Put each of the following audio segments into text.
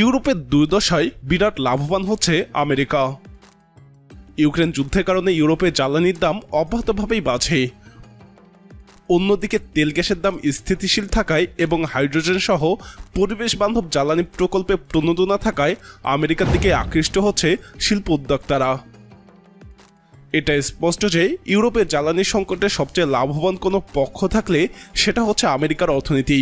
ইউরোপের দুর্দশায় বিরাট লাভবান হচ্ছে আমেরিকা। ইউক্রেন যুদ্ধের কারণে ইউরোপে জ্বালানির দাম অব্যাহতভাবেই বাড়ছে। অন্যদিকে তেল গ্যাসের দাম স্থিতিশীল থাকায় এবং হাইড্রোজেন সহ পরিবেশ বান্ধব জ্বালানি প্রকল্পে প্রণোদনা থাকায় আমেরিকার দিকে আকৃষ্ট হচ্ছে শিল্প উদ্যোক্তারা। এটা স্পষ্ট যে ইউরোপের জ্বালানি সংকটে সবচেয়ে লাভবান কোনো পক্ষ থাকলে সেটা হচ্ছে আমেরিকার অর্থনীতি।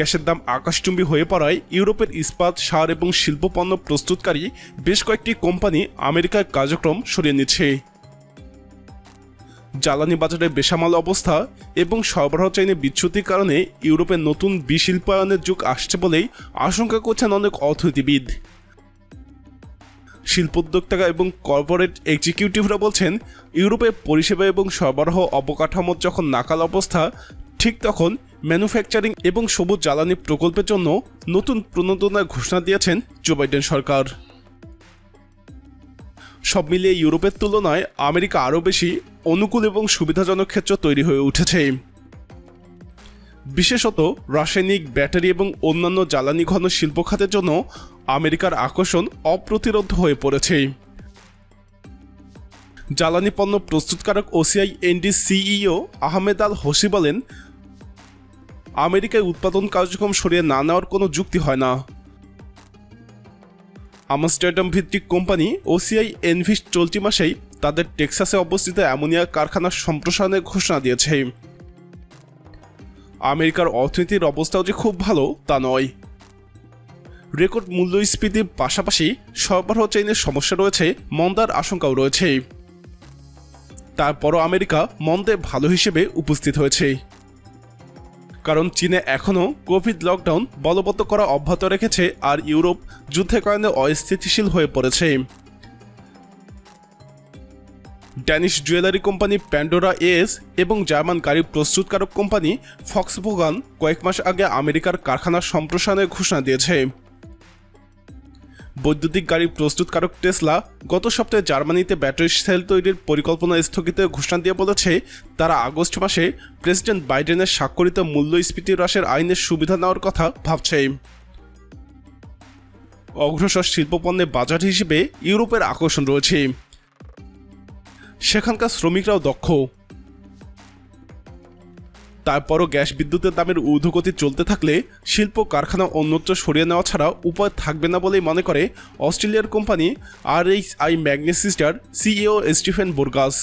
গ্যাসের দাম আকাশচুম্বী হয়ে পড়ায় ইউরোপের ইস্পাত, সার এবং শিল্প পণ্য প্রস্তুতকারী বেশ কয়েকটি কোম্পানি আমেরিকার কার্যক্রম সরিয়ে নিচ্ছে। জ্বালানি বাজারে বেসামাল অবস্থা এবং সরবরাহ চাইনে বিচ্যুতির কারণে ইউরোপের নতুন বিশিল্পায়নের যুগ আসছে বলেই আশঙ্কা করছেন অনেক অর্থনীতিবিদ। শিল্পোদ্যোক্তারা এবং কর্পোরেট এক্সিকিউটিভরা বলছেন, ইউরোপে পরিষেবা এবং সরবরাহ অবকাঠামোর যখন নাকাল অবস্থা, ঠিক তখন ম্যানুফ্যাকচারিং এবং সবুজ জ্বালানি প্রকল্পের জন্য নতুন প্রণোদনার ঘোষণা দিয়েছেন জো বাইডেন সরকার। সব মিলিয়ে ইউরোপের তুলনায় আমেরিকা আরও বেশি অনুকূল এবং সুবিধাজনক ক্ষেত্র তৈরি হয়ে উঠেছে। বিশেষত রাসায়নিক, ব্যাটারি এবং অন্যান্য জ্বালানি ঘন শিল্প খাতের জন্য আমেরিকার আকর্ষণ অপ্রতিরোধ হয়ে পড়েছে। জ্বালানি পণ্য প্রস্তুতকারক OCI ND CEO Ahmed al Hosi বলেন আমেরিকায় উৎপাদন কার্যক্রম সরিয়ে না নেওয়ার কোনো যুক্তি হয় না। আমস্টারডাম ভিত্তিক কোম্পানি ওসিআই এনভিস চলতি মাসেই তাদের টেক্সাসে অবস্থিত অ্যামোনিয়া কারখানার সম্প্রসারণের ঘোষণা দিয়েছে। আমেরিকার অর্থনীতির অবস্থাও যে খুব ভালো, তা নয়। রেকর্ড মূল্যস্ফীতির পাশাপাশি সরবরাহ চেইনের সমস্যা রয়েছে, মন্দার আশঙ্কাও রয়েছে। তারপরও আমেরিকা মন্দে ভালো হিসেবে উপস্থিত হয়েছে। কারণ চীনে এখনও কোভিড লকডাউন বলবৎ করা অব্যাহত রেখেছে আর ইউরোপ যুদ্ধের কারণে অস্থিতিশীল হয়ে পড়েছে। Danish jewellery company Pandora S এবং জার্মান গাড়ি প্রস্তুতকারক কোম্পানি ফক্সভোগান কয়েক মাস আগে আমেরিকার কারখানা সম্প্রসারণের ঘোষণা দিয়েছে। বৈদ্যুতিক গাড়ি প্রস্তুতকারক টেসলা গত সপ্তাহে জার্মানিতে ব্যাটারি সেল তৈরির পরিকল্পনা স্থগিতের ঘোষণা দিয়ে বলেছে, তারা আগস্ট মাসে প্রেসিডেন্ট বাইডেনের স্বাক্ষরিত মূল্যস্ফীতি হ্রাসের আইনের সুবিধা নেওয়ার কথা ভাবছে। অগ্রসর শিল্পপণ্যের বাজার হিসেবে ইউরোপের আকর্ষণ রয়েছে। সেখানকার শ্রমিকরাও দক্ষ। তারপরও গ্যাস বিদ্যুতের দামের ঊর্ধ্বগতি চলতে থাকলে শিল্প, কারখানা অন্যত্র সরিয়ে নেওয়া ছাড়া উপায় থাকবে না বলেই মনে করে অস্ট্রেলিয়ার কোম্পানি আর এইচ আই ম্যাগনেসিস্টার সিইও স্টিফেন বোরগাস।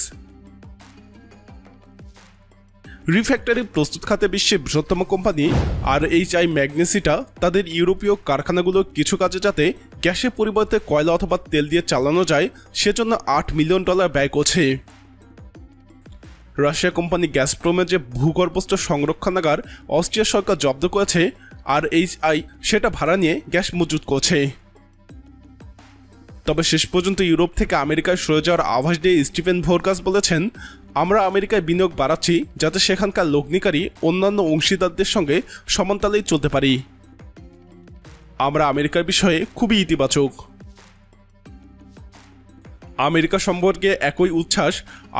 রিফ্যাক্টরি প্রস্তুত খাতে বিশ্বের বৃহত্তম company R H I Magnesita তাদের ইউরোপীয় কারখানাগুলো কিছু কাজে যাতে গ্যাসের পরিবর্তে কয়লা অথবা তেল দিয়ে চালানো যায়, সেজন্য আট মিলিয়ন ডলার ব্যয় করছে। রাশিয়া কোম্পানি গ্যাসপ্রোমের যে ভূগর্ভস্থ সংরক্ষণাগার, অস্ট্রিয়া সরকার জব্দ করেছে, আর এইচ আই সেটা ভাড়া নিয়ে গ্যাস মজুত করছে। তবে শেষ পর্যন্ত ইউরোপ থেকে আমেরিকায় সরে যাওয়ার আভাস দিয়ে স্টিফেন ভোরকাস বলেছেন, আমরা আমেরিকায় বিনিয়োগ বাড়াচ্ছি যাতে সেখানকার লগ্নিকারী অন্যান্য অংশীদারদের সঙ্গে সমানতালেই চলতে পারি। আমরা আমেরিকার বিষয়ে খুবই ইতিবাচক। আমেরিকা সম্পর্কে একই উচ্ছ্বাস,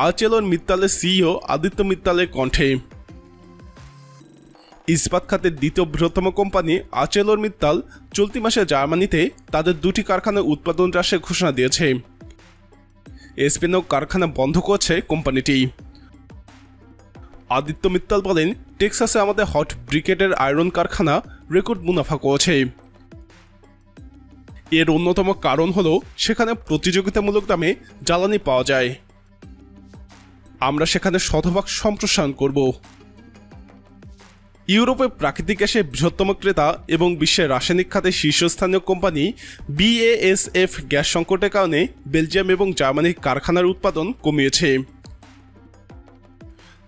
আর্চেলন মিত্তালের সিইও আদিত্য মিত্তালের কণ্ঠে। ইস্পাত খাতের দ্বিতীয় বৃহত্তম কোম্পানি আচেলোর মিত্তাল, চলতি মাসে জার্মানিতে তাদের দুটি কারখানার উৎপাদন হ্রাসের ঘোষণা দিয়েছে। স্পেনও কারখানা বন্ধ করছে কোম্পানিটি। আদিত্য মিত্তাল বলেন, টেক্সাসে আমাদের হট ব্রিকেটের আয়রন কারখানা রেকর্ড মুনাফা করেছে। এর অন্যতম কারণ হলো সেখানে প্রতিযোগিতামূলক দামে জ্বালানি পাওয়া যায়। আমরা সেখানে শতভাগ সম্প্রসারণ করব। ইউরোপে প্রাকৃতিক গ্যাসের বৃহত্তম ক্রেতা এবং বিশ্বের রাসায়নিক খাতে শীর্ষস্থানীয় কোম্পানি বিএএসএফ গ্যাস সংকটের কারণে বেলজিয়াম এবং জার্মানির কারখানার উৎপাদন কমিয়েছে।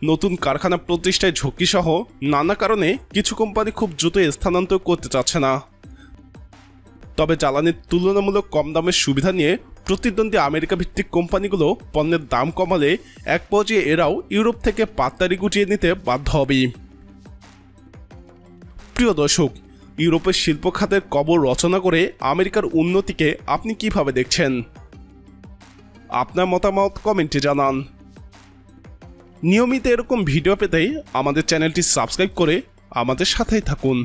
নতুন কারখানা প্রতিষ্ঠায় ঝুঁকি সহ নানা কারণে কিছু কোম্পানি খুব দ্রুত স্থানান্তর করতে চাচ্ছে না। তবে জ্বালানির তুলনামূলক কম দামের সুবিধা নিয়ে প্রতিদ্বন্দ্বী আমেরিকা ভিত্তিক কোম্পানিগুলো পণ্যের দাম কমালে এক পর্যায়ে এরাও ইউরোপ থেকে পাত্তারি গুটিয়ে নিতে বাধ্য হবে। প্রিয় দর্শক, ইউরোপের শিল্প খাতের কবর রচনা করে আমেরিকার উন্নতিকে আপনি কীভাবে দেখছেন? আপনার মতামত কমেন্টে জানান। নিয়মিত এরকম ভিডিও পেতে আমাদের চ্যানেলটি সাবস্ক্রাইব করে আমাদের সাথেই থাকুন।